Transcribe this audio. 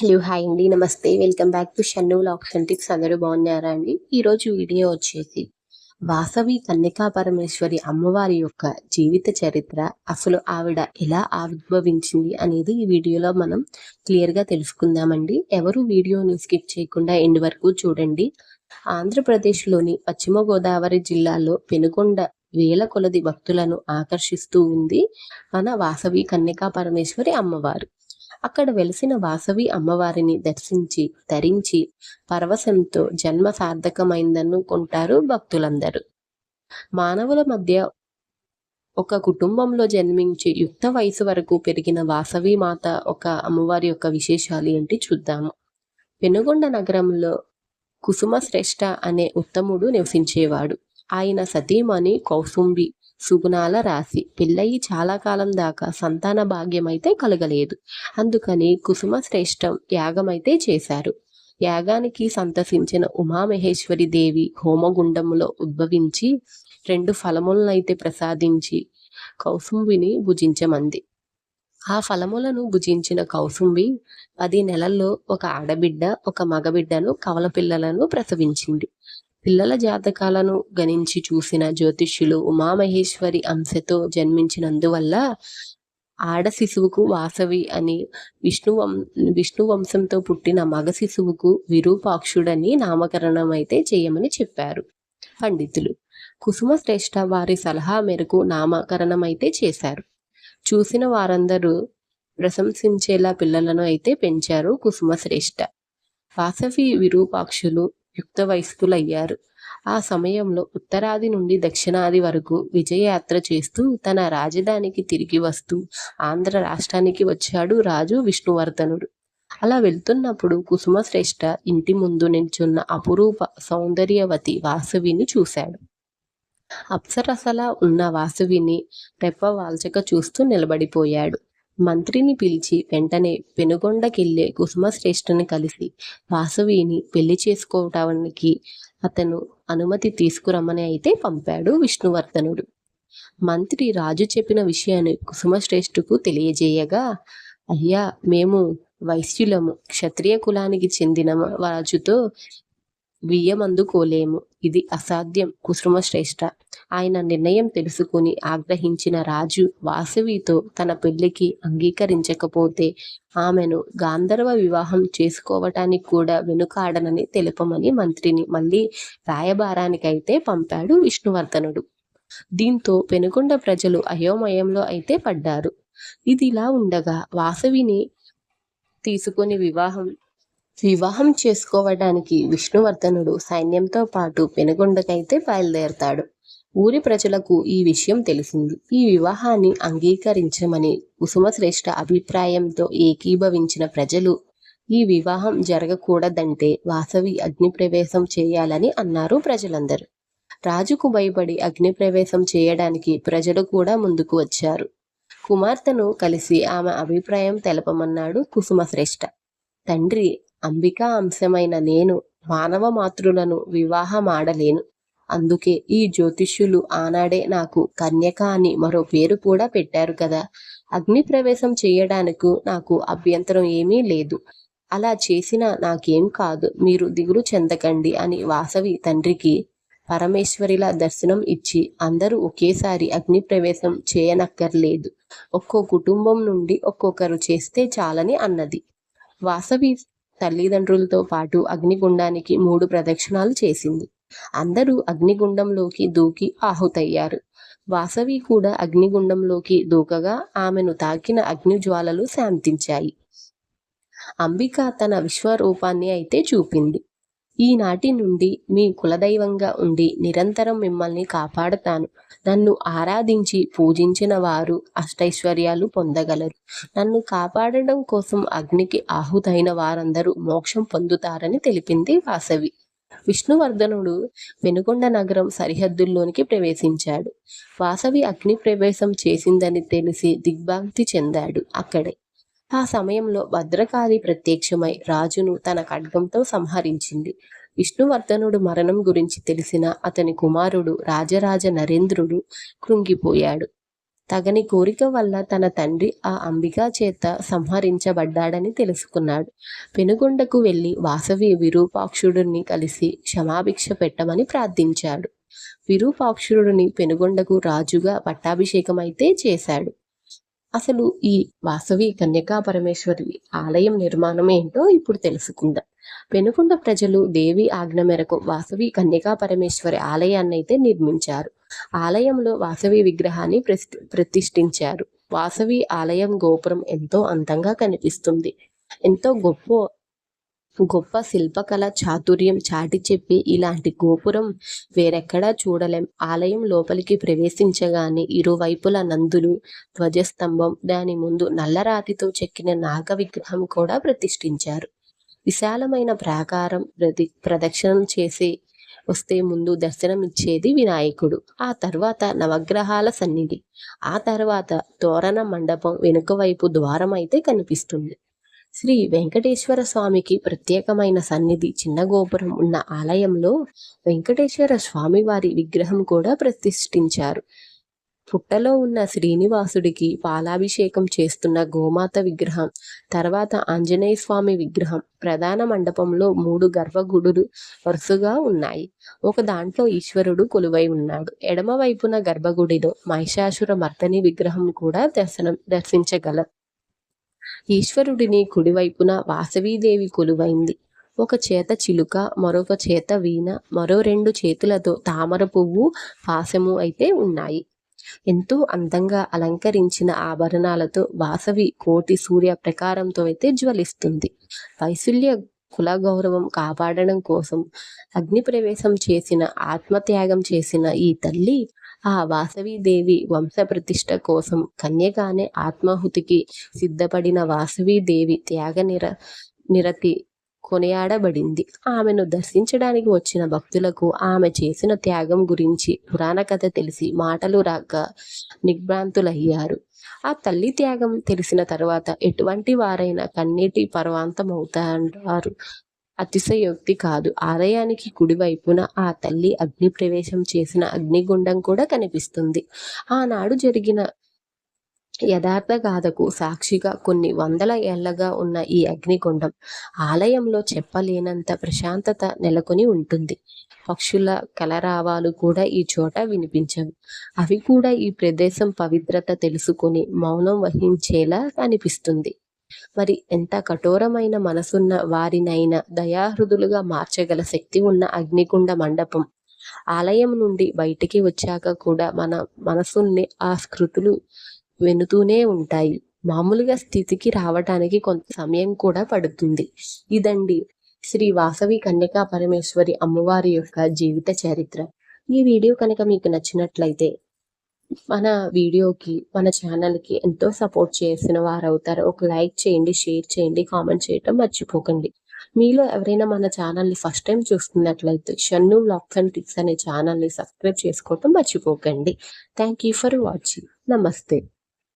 Hello hi అండి. నమస్తే. Welcome back to Shannu looks and tips. అందరూ బాగున్నారా అండి? ఈరోజు వీడియో వచ్చేసి వాసవి కన్యకా పరమేశ్వరి అమ్మవారి యొక్క జీవిత చరిత్ర అసలు ఆవిడ ఎలా ఆవిర్భవించింది అనేది ఈ వీడియోలో మనం క్లియర్గా తెలుసుకుందామండి. ఎవరు వీడియోని స్కిప్ చేయకుండా ఎండ్ వరకు చూడండి. ఆంధ్రప్రదేశ్లోని పశ్చిమ గోదావరి జిల్లాలో పెనుకొండ వేల కొలది భక్తులను ఆకర్షిస్తూ ఉంది మన వాసవి కన్యకా పరమేశ్వరి అమ్మవారు. అక్కడ వెలిసిన వాసవి అమ్మవారిని దర్శించి ధరించి పరవశంతో జన్మ సార్థకమైందనుకుంటారు భక్తులందరూ. మానవుల మధ్య ఒక కుటుంబంలో జన్మించి యుక్త వయసు వరకు పెరిగిన వాసవి మాత ఒక అమ్మవారి యొక్క విశేషాలు ఏంటి చూద్దాము. పెనుగొండ నగరంలో కుసుమ శ్రేష్ఠ అనే ఉత్తముడు నివసించేవాడు. ఆయన సతీమణి కౌసుంబి సుగుణాల రాశి. పెళ్ళయి చాలా కాలం దాకా సంతాన భాగ్యం అయితే కలగలేదు. అందుకని కుసుమ శ్రేష్టం యాగమైతే చేశారు. యాగానికి సంతసించిన ఉమామహేశ్వరి దేవి హోమగుండములో ఉద్భవించి రెండు ఫలములనైతే ప్రసాదించి కౌసుంబిని భుజించమంది. ఆ ఫలములను భుజించిన కౌసుంబి పది నెలల్లో ఒక ఆడబిడ్డ ఒక మగబిడ్డను కవల పిల్లలను ప్రసవించింది. పిల్లల జాతకాలను గణించి చూసిన జ్యోతిష్యులు ఉమామహేశ్వరి అంశతో జన్మించినందువల్ల ఆడ శిశువుకు వాసవి అని విష్ణు విష్ణు వంశంతో పుట్టిన మగ శిశువుకు విరూపాక్షుడని నామకరణం అయితే చేయమని చెప్పారు పండితులు. కుసుమ శ్రేష్ఠ వారి సలహా మేరకు నామకరణం అయితే చేశారు. చూసిన వారందరూ ప్రశంసించేలా పిల్లలను అయితే పెంచారు కుసుమ శ్రేష్ఠ వాసవి విరూపాక్షులు యుక్త వయస్కులయ్యారు ఆ సమయంలో ఉత్తరాది నుండి దక్షిణాది వరకు విజయయాత్ర చేస్తూ తన రాజధానికి తిరిగి వస్తూ ఆంధ్ర రాష్ట్రానికి వచ్చాడు రాజు విష్ణువర్ధనుడు. అలా వెళ్తున్నప్పుడు కుసుమశ్రేష్ఠ ఇంటి ముందు నిల్చున్న అపురూప సౌందర్యవతి వాసవిని చూశాడు. అప్సరసలా ఉన్న వాసవిని రెప్పవాల్చక చూస్తూ నిలబడిపోయాడు. మంత్రిని పిలిచి వెంటనే పెనుగొండకెళ్ళే కుసుమశ్రేష్ఠుని కలిసి వాసవిని పెళ్ళి చేసుకోవటానికి అతను అనుమతి తీసుకురమ్మని అయితే పంపాడు విష్ణువర్ధనుడు. మంత్రి రాజు చెప్పిన విషయాన్ని కుసుమశ్రేష్ఠుకు తెలియజేయగా అయ్యా మేము వైశ్యులము క్షత్రియ కులానికి చెందిన రాజుతో వియ్యమందుకోలేము ఇది అసాధ్యం కుసుమశ్రేష్ఠ ఆయన నిర్ణయం తెలుసుకుని ఆగ్రహించిన రాజు వాసవితో తన పెళ్ళికి అంగీకరించకపోతే ఆమెను గాంధర్వ వివాహం చేసుకోవటానికి కూడా వెనుకాడనని తెలుపమని మంత్రిని మళ్ళీ రాయబారానికైతే పంపాడు విష్ణువర్ధనుడు. దీంతో పెనుకొండ ప్రజలు అయోమయంలో అయితే పడ్డారు. ఇదిలా ఉండగా వాసవిని తీసుకుని వివాహం వివాహం చేసుకోవడానికి విష్ణువర్ధనుడు సైన్యంతో పాటు పెనుగొండకైతే బయలుదేరతాడు. ఊరి ప్రజలకు ఈ విషయం తెలిసింది. ఈ వివాహాన్ని అంగీకరించమని కుసుమశ్రేష్ఠ అభిప్రాయంతో ఏకీభవించిన ప్రజలు ఈ వివాహం జరగకూడదంటే వాసవి అగ్నిప్రవేశం చేయాలని అన్నారు ప్రజలందరూ. రాజుకు భయపడి అగ్నిప్రవేశం చేయడానికి ప్రజలు కూడా ముందుకు వచ్చారు. కుమార్తెను కలిసి ఆమె అభిప్రాయం తెలపమన్నాడు కుసుమశ్రేష్ఠ. తండ్రి అంబికా అంశమైన నేను మానవ మాతృలను వివాహమాడలేను అందుకే ఈ జ్యోతిష్యులు ఆనాడే నాకు కన్యక అని మరో పేరు కూడా పెట్టారు కదా. అగ్ని ప్రవేశం చేయడానికి నాకు అభ్యంతరం ఏమీ లేదు. అలా చేసినా నాకేం కాదు. మీరు దిగులు చెందకండి అని వాసవి తండ్రికి పరమేశ్వరిలా దర్శనం ఇచ్చి అందరూ ఒకేసారి అగ్ని ప్రవేశం చేయనక్కర్లేదు. ఒక్కో కుటుంబం నుండి ఒక్కొక్కరు చేస్తే చాలని అన్నది. వాసవి తల్లిదండ్రులతో పాటు అగ్నిగుండానికి మూడు ప్రదక్షిణాలు చేసింది. అందరూ అగ్నిగుండంలోకి దూకి ఆహుతయ్యారు. వాసవి కూడా అగ్నిగుండంలోకి దూకగా ఆమెను తాకిన అగ్ని జ్వాలలు శాంతించాయి. అంబిక తన విశ్వరూపాన్ని అయితే చూపింది. ఈనాటి నుండి మీ కులదైవంగా ఉండి నిరంతరం మిమ్మల్ని కాపాడతాను. నన్ను ఆరాధించి పూజించిన వారు అష్టైశ్వర్యాలు పొందగలరు. నన్ను కాపాడడం కోసం అగ్నికి ఆహుతైన వారందరూ మోక్షం పొందుతారని తెలిపింది వాసవి. విష్ణువర్ధనుడు వెనుకొండ నగరం సరిహద్దుల్లోనికి ప్రవేశించాడు. వాసవి అగ్ని ప్రవేశం చేసిందని తెలిసి దిగ్భాంతి చెందాడు అక్కడే. ఆ సమయంలో భద్రకాళి ప్రత్యక్షమై రాజును తన ఖడ్గంతో సంహరించింది. విష్ణువర్ధనుడు మరణం గురించి తెలిసిన అతని కుమారుడు రాజరాజ నరేంద్రుడు కృంగిపోయాడు. తగని కోరిక వల్ల తన తండ్రి ఆ అంబికా చేత సంహరించబడ్డాడని తెలుసుకున్నాడు. పెనుగొండకు వెళ్ళి వాసవి విరూపాక్షుడిని కలిసి క్షమాభిక్ష పెట్టమని ప్రార్థించాడు. విరూపాక్షుడిని పెనుగొండకు రాజుగా పట్టాభిషేకమైతే చేశాడు. అసలు ఈ వాసవి కన్యకా పరమేశ్వరి ఆలయం నిర్మాణం ఏంటో ఇప్పుడు తెలుసుకుందాం. పెనుకొండ ప్రజలు దేవి ఆజ్ఞ మేరకు వాసవి కన్యకా పరమేశ్వరి ఆలయాన్ని అయితే నిర్మించారు. ఆలయంలో వాసవి విగ్రహాన్ని ప్రతిష్ఠించారు. వాసవి ఆలయం గోపురం ఎంతో అందంగా కనిపిస్తుంది. ఎంతో గొప్ప గొప్ప శిల్పకళ చాతుర్యం చాటి చెప్పి ఇలాంటి గోపురం వేరెక్కడా చూడలేం. ఆలయం లోపలికి ప్రవేశించగానే ఇరువైపుల నందులు ధ్వజస్తంభం దాని ముందు నల్లరాతితో చెక్కిన నాగ విగ్రహం కూడా ప్రతిష్ఠించారు. విశాలమైన ప్రాకారం ప్రతి ప్రదక్షిణం చేసి వస్తే ముందు దర్శనం ఇచ్చేది వినాయకుడు. ఆ తర్వాత నవగ్రహాల సన్నిధి. ఆ తర్వాత తోరణ మండపం వెనుక వైపు ద్వారం అయితే కనిపిస్తుంది. శ్రీ వెంకటేశ్వర స్వామికి ప్రత్యేకమైన సన్నిధి చిన్న గోపురం ఉన్న ఆలయంలో వెంకటేశ్వర స్వామి వారి విగ్రహం కూడా ప్రతిష్ఠించారు. పుట్టలో ఉన్న శ్రీనివాసుడికి పాలాభిషేకం చేస్తున్న గోమాత విగ్రహం తర్వాత ఆంజనేయ స్వామి విగ్రహం ప్రధాన మండపంలో మూడు గర్భగుడులు వరుసగా ఉన్నాయి. ఒక దాంట్లో ఈశ్వరుడు కొలువై ఉన్నాడు. ఎడమవైపున గర్భగుడిలో మహిషాసుర మర్దని విగ్రహం కూడా దర్శనం దర్శించగలం. ఈశ్వరుడిని కుడివైపున వాసవీదేవి కొలువైంది. ఒక చేత చిలుక మరొక చేత వీణ మరో రెండు చేతులతో తామర పువ్వు పాశము అయితే ఉన్నాయి. ఎంతో అందంగా అలంకరించిన ఆభరణాలతో వాసవి కోటి సూర్య ప్రకారంతో అయితే జ్వలిస్తుంది. వైశల్య కుల గౌరవం కాపాడడం కోసం అగ్ని ప్రవేశం చేసిన ఆత్మత్యాగం చేసిన ఈ తల్లి ఆ వాసవీదేవి వంశ ప్రతిష్ట కోసం కన్యగానే ఆత్మాహుతికి సిద్ధపడిన వాసవీదేవి త్యాగ నిర నిరతి కొనియాడబడింది. ఆమెను దర్శించడానికి వచ్చిన భక్తులకు ఆమె చేసిన త్యాగం గురించి పురాణ కథ తెలిసి మాటలు రాక నిగ్భ్రాంతులయ్యారు ఆ తల్లి త్యాగం తెలిసిన తర్వాత ఎటువంటి వారైనా కన్నీటి పర్వాంతమవుతారు. అతిశయోక్తి కాదు. ఆలయానికి కుడివైపున ఆ తల్లి అగ్ని ప్రవేశం చేసిన అగ్నిగుండం కూడా కనిపిస్తుంది. ఆనాడు జరిగిన యథార్థ గాథకు సాక్షిగా కొన్ని వందల ఏళ్ళగా ఉన్న ఈ అగ్నిగుండం ఆలయంలో చెప్పలేనంత ప్రశాంతత నెలకొని ఉంటుంది. పక్షుల కలరావాలు కూడా ఈ చోట వినిపించవు. అవి కూడా ఈ ప్రదేశం పవిత్రత తెలుసుకుని మౌనం వహించేలా అనిపిస్తుంది. మరి ఎంత కఠోరమైన మనసున్న వారినైనా దయాహృదులుగా మార్చగల శక్తి ఉన్న అగ్నిగుండ మండపం ఆలయం నుండి బయటికి వచ్చాక కూడా మన మనసుల్ని ఆ స్కృతులు వెనుతూనే ఉంటాయి. మామూలుగా స్థితికి రావటానికి కొంత సమయం కూడా పడుతుంది. ఇదండి శ్రీ వాసవి కన్యకా పరమేశ్వరి అమ్మవారి యొక్క జీవిత చరిత్ర. ఈ వీడియో కనుక మీకు నచ్చినట్లయితే మన వీడియోకి మన ఛానల్కి ఎంతో సపోర్ట్ చేసిన వారు అవుతారు ఒక లైక్ చేయండి షేర్ చేయండి కామెంట్ చేయటం మర్చిపోకండి. మీలో ఎవరైనా మన ఛానల్ని ఫస్ట్ టైం చూస్తున్నట్లయితే షన్ను బ్లాగ్స్ అండ్ టిక్స్ అనే ఛానల్ని సబ్స్క్రైబ్ చేసుకోవటం మర్చిపోకండి. Thank you for watching. నమస్తే.